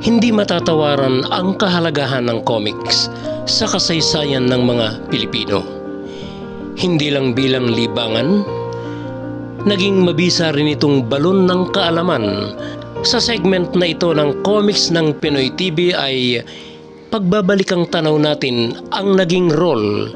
Hindi matatawaran ang kahalagahan ng comics sa kasaysayan ng mga Pilipino. Hindi lang bilang libangan, naging mabisa rin itong balon ng kaalaman. Sa segment na ito ng comics ng Pinoy TV ay pagbabalik ang tanaw natin ang naging role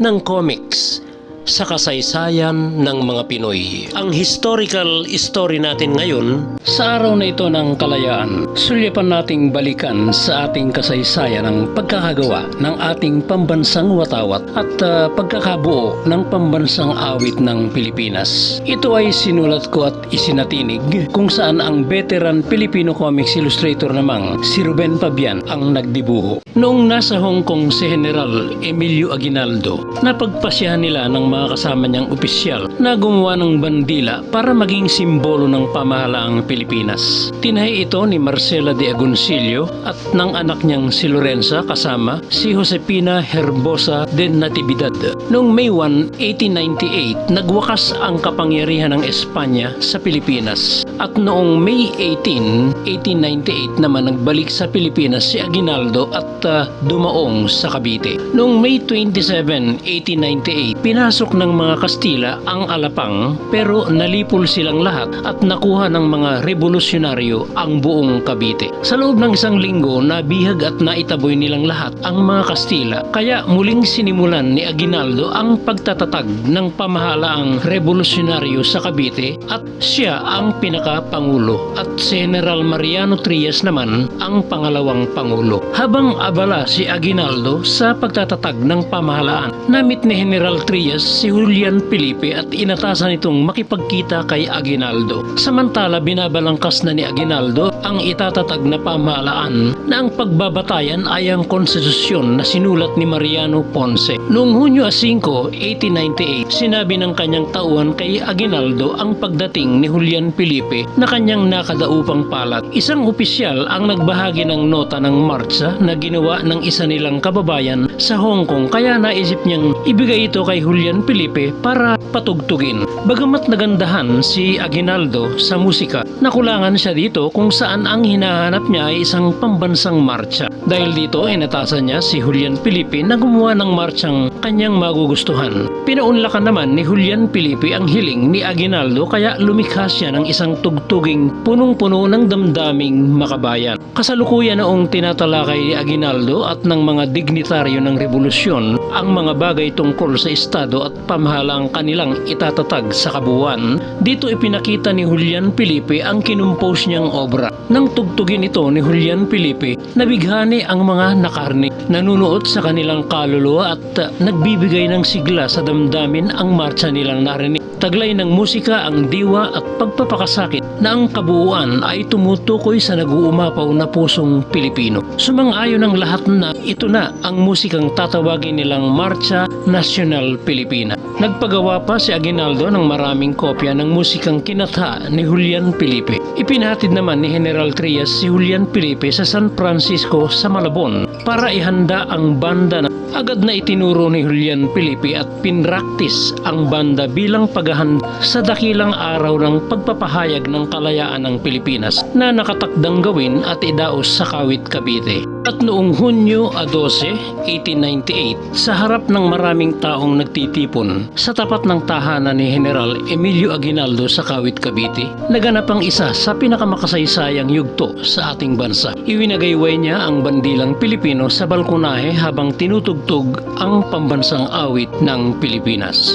ng comics sa kasaysayan ng mga Pinoy. Ang historical story natin ngayon sa araw na ito ng kalayaan, sulyapan nating balikan sa ating kasaysayan ang pagkakagawa ng ating pambansang watawat at ah, pagkakabuo ng pambansang awit ng Pilipinas. Ito ay sinulat ko at isinatinig kung saan ang veteran Filipino comics illustrator namang si Ruben Pabian ang nagdibuho. Noong nasa Hong Kong si General Emilio Aguinaldo, napagpasyahan nila ng mga kasama niyang opisyal na gumawa ng bandila para maging simbolo ng pamahalaang Pilipinas. Tinahi ito ni Marcela de Agoncillo at ng anak niyang si Lorenza kasama si Josepina Herbosa de Natividad. Noong May 1, 1898, nagwakas ang kapangyarihan ng Espanya sa Pilipinas. At noong May 18, 1898 naman nagbalik sa Pilipinas si Aguinaldo at ah, dumaong sa Cavite. Noong May 27, 1898, pinasok ng mga Kastila ang Alapang pero nalipol silang lahat at nakuha ng mga revolusyonaryo ang buong Cavite. Sa loob ng isang linggo, nabihag at naitaboy nilang lahat ang mga Kastila kaya muling sinimulan ni Aguinaldo ang pagtatatag ng pamahalaang revolusyonaryo sa Cavite at siya ang pinaka-pangulo at si General Mariano Trias naman ang pangalawang pangulo. Habang abala si Aguinaldo sa pagtatatag ng pamahalaan, namit ni General Trias si Julian Felipe at inatasan itong makipagkita kay Aguinaldo. Samantala binabalangkas na ni Aguinaldo ang itatatag na pamahalaan na ang pagbabatayan ay ang konstitusyon na sinulat ni Mariano Ponce. Noong Hunyo 5, 1898, sinabi ng kanyang tauhan kay Aguinaldo ang pagdating ni Julian Felipe na kanyang nakadaupang palat. Isang opisyal ang nagbahagi ng nota ng marcha na ginawa ng isa nilang kababayan sa Hong Kong kaya naisip niyang ibigay ito kay Julian Felipe para patugtugin. Bagamat nagandahan si Aguinaldo sa musika, nakulangan siya dito kung saan ang hinahanap niya ay isang pambansang marcha. Dahil dito, inatasan niya si Julian Felipe na gumawa ng marchang kanyang magugustuhan. Pinaunlakan naman ni Julian Felipe ang hiling ni Aguinaldo kaya lumikha siya ng isang tugtuging punong-puno ng damdaming makabayan. Kasalukuyan noong tinatalakay ni Aguinaldo at ng mga dignitaryo ng revolusyon ang mga bagay tungkol sa estado at pamahalang kanilang itatatag sa kabuuan, dito ipinakita ni Julian Felipe ang kinumpose niyang obra. Nang tugtugin ito ni Julian Felipe, nabighani ang mga nakarni. Nanunuot sa kanilang kaluluwa at nagbibigay ng sigla sa damdamin ang marcha nilang narinig. Taglay ng musika ang diwa at pagpapakasakit na ang kabuuan ay tumutukoy sa nag-uumapaw na pusong Pilipino. Sumang-ayon ang lahat na ito na ang musikang tatawagin nilang Marcha Nacional Pilipina. Nagpagawa pa si Aguinaldo ng maraming kopya ng musikang kinatha ni Julian Felipe. Ipinatid naman ni General Trias si Julian Felipe sa San Francisco sa Malabon para ihanda ang banda na agad na itinuro ni Julian Felipe at pinraktis ang banda bilang paghahanda sa dakilang araw ng pagpapahayag ng kalayaan ng Pilipinas na nakatakdang gawin at idaos sa Kawit Cavite. At noong Hunyo 12, 1898, sa harap ng maraming taong nagtitipon sa tapat ng tahanan ni General Emilio Aguinaldo sa Kawit Cavite, naganap ang isa sa pinakamakasaysayang yugto sa ating bansa. Iwinagayway niya ang bandilang Pilipino sa balkonahe habang tinutugtog ang pambansang awit ng Pilipinas.